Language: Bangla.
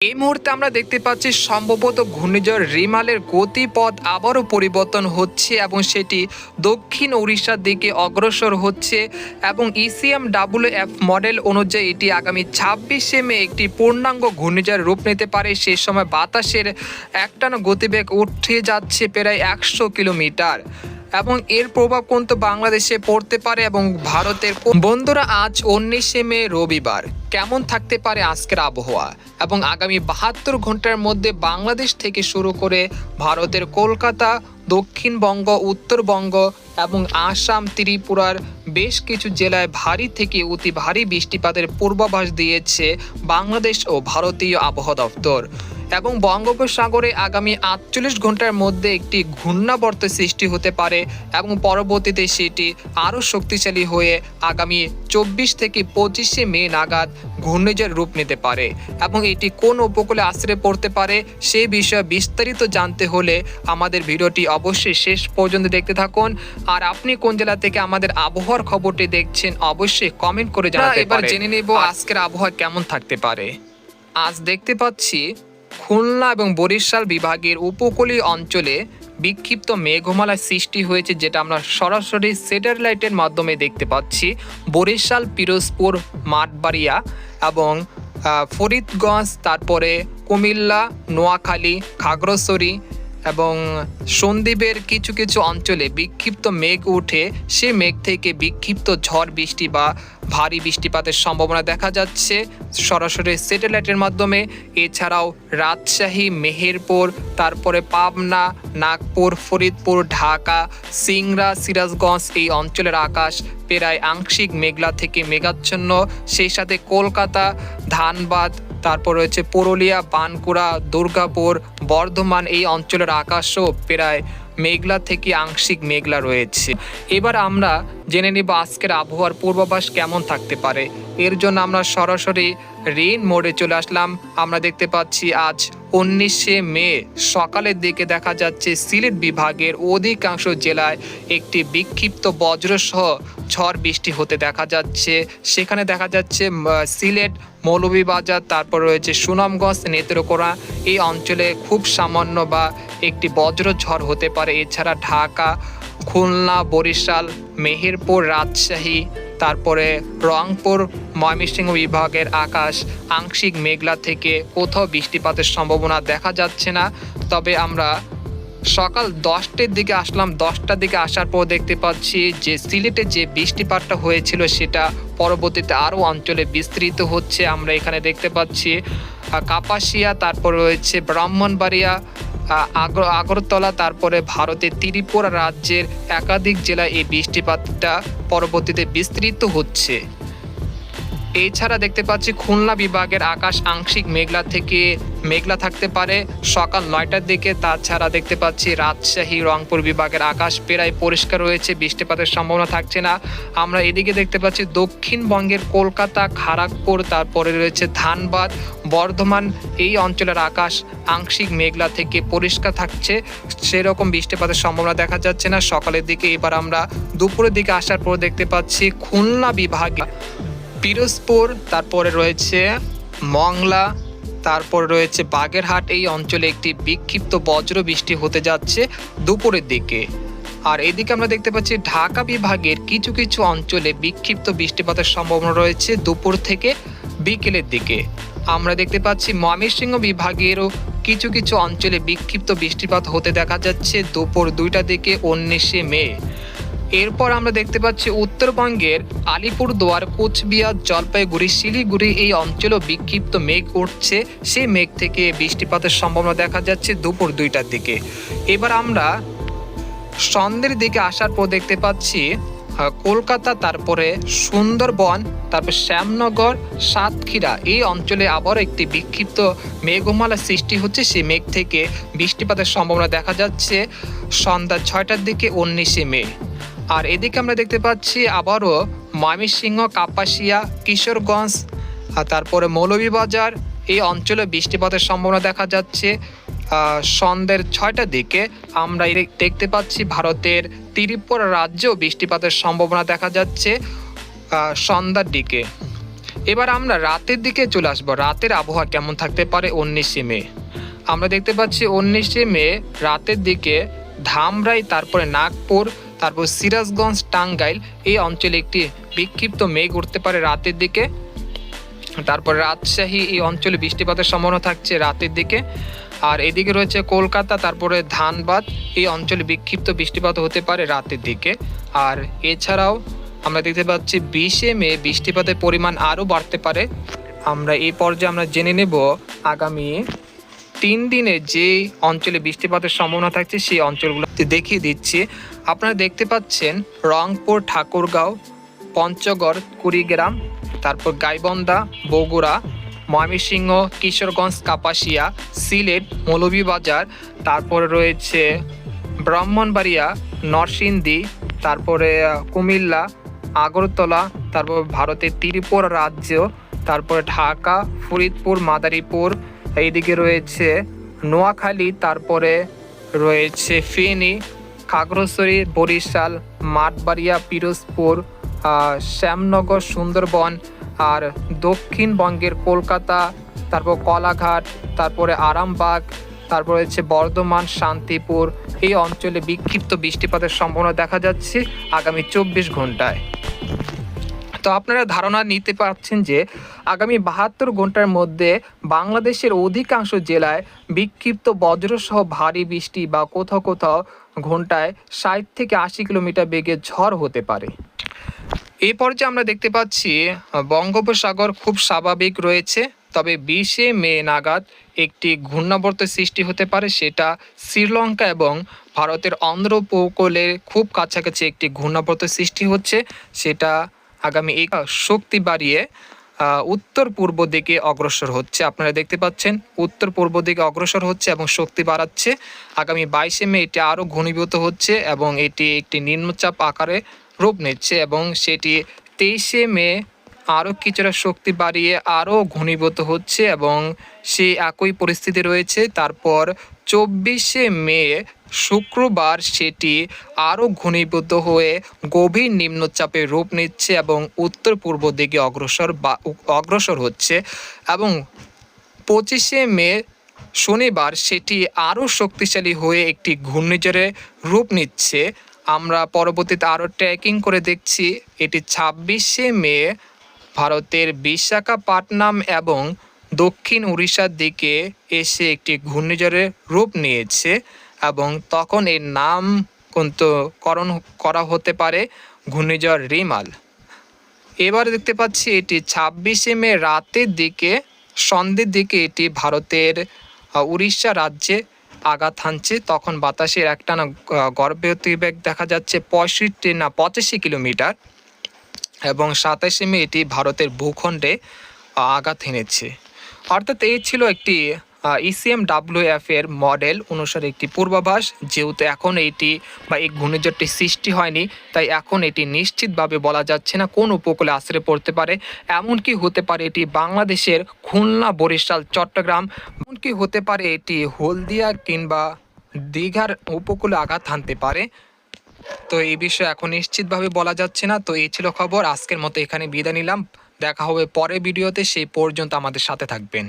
এই মুহূর্তে আমরা দেখতে পাচ্ছি সম্ভবত ঘূর্ণিঝড় রিমালের গতিপথ আবারও পরিবর্তন হচ্ছে এবং সেটি দক্ষিণ উড়িষ্যার দিকে অগ্রসর হচ্ছে এবং ইসিএম ডাব্লিউ এফ মডেল অনুযায়ী এটি আগামী ছাব্বিশে মে একটি পূর্ণাঙ্গ ঘূর্ণিঝড় রূপ নিতে পারে। সেই সময় বাতাসের একটানা গতিবেগ উঠে যাচ্ছে প্রায় একশো কিলোমিটার। এবং এর প্রভাব কিন্তু বাংলাদেশে পড়তে পারে এবং ভারতের বন্ধুরা, আজ উনিশে মে, রবিবার। কেমন থাকতে পারে আজকের আবহাওয়া? এবং আগামী বাহাত্তর ঘণ্টার মধ্যে বাংলাদেশ থেকে শুরু করে ভারতের কলকাতা, দক্ষিণবঙ্গ, উত্তরবঙ্গ এবং আসাম, ত্রিপুরার বেশ কিছু জেলায় ভারী থেকে অতি ভারী বৃষ্টিপাতের পূর্বাভাস দিয়েছে বাংলাদেশ ও ভারতীয় আবহাওয়া দপ্তর। এবং বঙ্গোপসাগরে আগামী আটচল্লিশ ঘণ্টার মধ্যে একটি ঘূর্ণাবর্ত সৃষ্টি হতে পারে এবং পরবর্তীতে সেটি আরও শক্তিশালী হয়ে আগামী চব্বিশ থেকে পঁচিশে মে নাগাদ ঘূর্ণিঝড় রূপ নিতে পারে। এবং এটি কোন উপকূলে আশ্রয় পড়তে পারে সে বিষয়ে বিস্তারিত জানতে হলে আমাদের ভিডিওটি অবশ্যই শেষ পর্যন্ত দেখতে থাকুন। আর আপনি কোন জেলা থেকে আমাদের আবহাওয়ার খবরটি দেখছেন অবশ্যই কমেন্ট করে জানাতে এবার জেনে নেব আজকের আবহাওয়া কেমন থাকতে পারে। আজ দেখতে পাচ্ছি খুলনা এবং বরিশাল বিভাগের উপকূলীয় অঞ্চলে বিক্ষিপ্ত মেঘমালার সৃষ্টি হয়েছে, যেটা আমরা সরাসরি স্যাটেলাইটের মাধ্যমে দেখতে পাচ্ছি। বরিশাল, পিরোজপুর, মাঠবাড়িয়া এবং ফরিদগঞ্জ, তারপরে কুমিল্লা, নোয়াখালী, খাগড়াছড়ি এবং সন্দ্বীপের কিছু কিছু অঞ্চলে বিক্ষিপ্ত মেঘ উঠে সে মেঘ থেকে বিক্ষিপ্ত ঝড় বৃষ্টি বা ভারী বৃষ্টিপাতের সম্ভাবনা দেখা যাচ্ছে। সরাসরি স্যাটেলাইটের মাধ্যমে। এছাড়াও রাজশাহী, মেহেরপুর, তারপরে পাবনা, নাগপুর, ফরিদপুর, ঢাকা, সিংড়া, সিরাজগঞ্জ এই অঞ্চলের আকাশ প্রায় আংশিক মেঘলা থেকে মেঘাচ্ছন্ন। সেই সাথে কলকাতা, ধানবাদ তারপর রয়েছে পুরুলিয়া বানকুড়া দুর্গাপুর, বর্ধমান এই অঞ্চলের আকাশও প্রায় মেঘলা থেকে আংশিক মেঘলা রয়েছে। এবার আমরা জেনে নিব আজকের আবহাওয়ার পূর্বাভাস কেমন থাকতে পারে। এর জন্য আমরা সরাসরি রেইন মোডে চলে আসলাম। আমরা দেখতে পাচ্ছি আজ উনিশে মে, সকালের দিকে দেখা যাচ্ছে সিলেট বিভাগের অধিকাংশ জেলায় একটি বিক্ষিপ্ত বজ্রসহ ঝড় বৃষ্টি হতে দেখা যাচ্ছে। সেখানে দেখা যাচ্ছে সিলেট, মৌলভীবাজার, তারপর রয়েছে সুনামগঞ্জ, নেত্রকোনা। এই অঞ্চলে খুব সামান্য বা একটি বজ্র ঝড় হতে পারে। এছাড়া ঢাকা খুলনা, বরিশাল, মেহেরপুর, রাজশাহী, তারপরে রংপুর, ময়মনসিংহ বিভাগের আকাশ আংশিক মেঘলা থেকে কোথাও বৃষ্টিপাতের সম্ভাবনা দেখা যাচ্ছে না। তবে আমরা সকাল দশটার দিকে আসলাম। দশটার দিকে আসার পর দেখতে পাচ্ছি যে সিলেটে যে বৃষ্টিপাতটা হয়েছিল সেটা পরবর্তীতে আরও অঞ্চলে বিস্তৃত হচ্ছে। আমরা এখানে দেখতে পাচ্ছি কাপাসিয়া, তারপর রয়েছে ব্রাহ্মণবাড়িয়া আগরতলা তারপরে ভারতের ত্রিপুরা রাজ্যের একাধিক জেলায় এই বৃষ্টিপাতটা পরবর্তীতে বিস্তৃত হচ্ছে। এছাড়া দেখতে পাচ্ছি খুলনা বিভাগের আকাশ আংশিক মেঘলা থেকে মেঘলা থাকতে পারে। সকাল নয়টার দিকে তাছাড়া দেখতে পাচ্ছি রাজশাহী, রংপুর বিভাগের আকাশ প্রায় পরিষ্কার রয়েছে, বৃষ্টিপাতের সম্ভাবনা থাকছে না। আমরা এদিকে দেখতে পাচ্ছি দক্ষিণবঙ্গের কলকাতা খড়গপুর তারপরে রয়েছে ধানবাদ। বর্ধমান, এই অঞ্চলের আকাশ আংশিক মেঘলা থেকে পরিষ্কার থাকছে। সেরকম বৃষ্টিপাতের সম্ভাবনা দেখা যাচ্ছে না। সকালের দিকে এবার আমরা দুপুরের দিকে আসার পর দেখতে পাচ্ছি খুলনা বিভাগে পিরোজপুর, তারপরে রয়েছে মংলা, তারপর রয়েছে বাগেরহাট। এই অঞ্চলে একটি বিক্ষিপ্ত বজ্র বৃষ্টি হতে যাচ্ছে দুপুরের দিকে। আর এদিকে আমরা দেখতে পাচ্ছি ঢাকা বিভাগের কিছু কিছু অঞ্চলে বিক্ষিপ্ত বৃষ্টিপাতের সম্ভাবনা রয়েছে দুপুর থেকে বিকেলের দিকে। আমরা দেখতে পাচ্ছি ময়মনসিংহ বিভাগেরও কিছু কিছু অঞ্চলে বিক্ষিপ্ত বৃষ্টিপাত হতে দেখা যাচ্ছে দুপুর দুইটা দিকে, উনিশে মে। এরপর আমরা দেখতে পাচ্ছি উত্তরবঙ্গের আলিপুরদুয়ার, কোচবিহার, জলপাইগুড়ি, শিলিগুড়ি এই অঞ্চলেও বিক্ষিপ্ত মেঘ উঠছে। সেই মেঘ থেকে বৃষ্টিপাতের সম্ভাবনা দেখা যাচ্ছে দুপুর দুইটার দিকে। এবার আমরা সন্ধ্যের দিকে আসার পর দেখতে পাচ্ছি কলকাতা, তারপরে সুন্দরবন, তারপর শ্যামনগর, সাতক্ষীরা এই অঞ্চলে আবার একটি বিক্ষিপ্ত মেঘমালা সৃষ্টি হচ্ছে। সেই মেঘ থেকে বৃষ্টিপাতের সম্ভাবনা দেখা যাচ্ছে সন্ধ্যা ছয়টার দিকে, উনিশে মে। আর এদিকে আমরা দেখতে পাচ্ছি আবারও ময়মনসিংহ, কাপাসিয়া, কিশোরগঞ্জ আর তারপরে মৌলভীবাজার। এই অঞ্চলে বৃষ্টিপাতের সম্ভাবনা দেখা যাচ্ছে। সন্ধ্যের ছয়টার দিকে আমরা দেখতে পাচ্ছি ভারতের ত্রিপুরা রাজ্যেও বৃষ্টিপাতের সম্ভাবনা দেখা যাচ্ছে সন্ধ্যার দিকে। এবার আমরা রাতের দিকে চলে আসব। রাতের আবহাওয়া কেমন থাকতে পারে উনিশে মে? আমরা দেখতে পাচ্ছি উনিশে মে রাতের দিকে ধামরাই, তারপরে নাগপুর তারপর সিরাজগঞ্জ টাঙ্গাইল এই অঞ্চলে একটি বিক্ষিপ্ত মেঘ উঠতে পারে রাতের দিকে। তারপর রাজশাহী এই অঞ্চলে বৃষ্টিপাতের সম্ভাবনা থাকছে রাতের দিকে। আর এদিকে রয়েছে কলকাতা, তারপরে ধানবাদ, এই অঞ্চলে বিক্ষিপ্ত বৃষ্টিপাত হতে পারে রাতের দিকে। আর এছাড়াও আমরা দেখতে পাচ্ছি বিশে মে বৃষ্টিপাতের পরিমাণ আরও বাড়তে পারে। আমরা এই পর্যায়ে আমরা জেনে নেব আগামী তিন দিনে যে অঞ্চলে বৃষ্টিপাতের সম্ভাবনা থাকছে, সেই অঞ্চলগুলো দেখিয়ে দিচ্ছি। আপনারা দেখতে পাচ্ছেন রংপুর, ঠাকুরগাঁও, পঞ্চগড়, কুড়িগ্রাম, তারপর গাইবন্ধা, বগুড়া, ময়মনসিংহ, কিশোরগঞ্জ, কাপাসিয়া, সিলেট, মৌলভীবাজার, তারপরে রয়েছে ব্রাহ্মণবাড়িয়া, নরসিংদী, তারপরে কুমিল্লা, আগরতলা, তারপর ভারতের ত্রিপুরা রাজ্য, তারপরে ঢাকা, ফরিদপুর, মাদারীপুর এইদিকে রয়েছে নোয়াখালী, তারপরে রয়েছে ফেনী, খাগড়াছড়ি, বরিশাল, মাঠবাড়িয়া, পিরোজপুর শ্যামনগর, সুন্দরবন আর দক্ষিণবঙ্গের কলকাতা, তারপর কলাঘাট, তারপরে আরামবাগ, তারপর হচ্ছে বর্ধমান, শান্তিপুর। এই অঞ্চলে বিক্ষিপ্ত বৃষ্টিপাতের সম্ভাবনা দেখা যাচ্ছে আগামী চব্বিশ ঘন্টায়। তো আপনারা ধারণা নিতে পারছেন যে আগামী বাহাত্তর ঘণ্টার মধ্যে বাংলাদেশের অধিকাংশ জেলায় বিক্ষিপ্ত বজ্রসহ ভারী বৃষ্টি বা কোথাও কোথাও ঘন্টায় ষাট থেকে আশি কিলোমিটার বেগে ঝড় হতে পারে। এই পর্যায়ে আমরা দেখতে পাচ্ছি, বঙ্গোপসাগর খুব স্বাভাবিক রয়েছে, তবে বিশে মে নাগাদ একটি ঘূর্ণাবর্ত সৃষ্টি হতে পারে, সেটা শ্রীলঙ্কা এবং ভারতের অন্ধ্র উপকূলের খুব কাছাকাছি একটি ঘূর্ণাবর্ত সৃষ্টি হচ্ছে, সেটা আগামী এই শক্তি বাড়িয়ে উত্তর পূর্ব দিকে অগ্রসর হচ্ছে। আপনারা দেখতে পাচ্ছেন, উত্তর পূর্ব দিকে অগ্রসর হচ্ছে এবং শক্তি বাড়াচ্ছে। আগামী বাইশে মে এটি আরও ঘনীভূত হচ্ছে এবং এটি একটি নিম্নচাপ আকারে রূপ নিচ্ছে এবং সেটি তেইশে মে আরও কিছুটা শক্তি বাড়িয়ে আরও ঘনীভূত হচ্ছে এবং সেই একই পরিস্থিতি রয়েছে। তারপর চব্বিশে মে, শুক্রবার সেটি আরও ঘনীভূত হয়ে গভীর নিম্নচাপে রূপ নিচ্ছে এবং উত্তর পূর্ব দিকে অগ্রসর বা অগ্রসর হচ্ছে এবং পঁচিশে মে, শনিবার সেটি আরও শক্তিশালী হয়ে একটি ঘূর্ণিঝড়ে রূপ নিচ্ছে। আমরা পরবর্তীতে আরও ট্র্যাকিং করে দেখছি। এটি ছাব্বিশে মে ভারতের বিশাখাপাটনাম এবং দক্ষিণ উড়িষ্যার দিকে এসে একটি ঘূর্ণিঝড়ের রূপ নিয়েছে এবং তখন এর নাম কিন্তু করণ করা হতে পারে ঘূর্ণিঝড় রিমাল। এবার দেখতে পাচ্ছি এটি ছাব্বিশে মে রাতের দিকে সন্ধ্যের দিকে এটি ভারতের উড়িষ্যা রাজ্যে আঘাত হানছে। তখন বাতাসের একটানা আহ, গর্ভবেগ দেখা যাচ্ছে পঁয়ষট্টি না পঁচাশি কিলোমিটার। এবং সাতাশে মে এটি ভারতের ভূখণ্ডে আঘাত হেনেছে অর্থাৎ এই ছিল একটি ইসিএম ডাব্লিউএফ এর মডেল অনুসারে একটি পূর্বাভাস, যেহেতু এখন এইটি বা এই ঘূর্ণিঝড়টি সৃষ্টি হয়নি, তাই এখন এটি নিশ্চিতভাবে বলা যাচ্ছে না কোন উপকূলে আশ্রয় পড়তে পারে। এমনকি হতে পারে এটি বাংলাদেশের খুলনা, বরিশাল, চট্টগ্রাম, এমনকি হতে পারে এটি হলদিয়া কিংবা দীঘার উপকূলে আঘাত হানতে পারে। তো এই বিষয়ে এখন নিশ্চিতভাবে বলা যাচ্ছে না। তো এই ছিল খবর। আজকের মতো এখানে বিদায় নিলাম। দেখা হবে পরে ভিডিওতে। সেই পর্যন্ত আমাদের সাথে থাকবেন।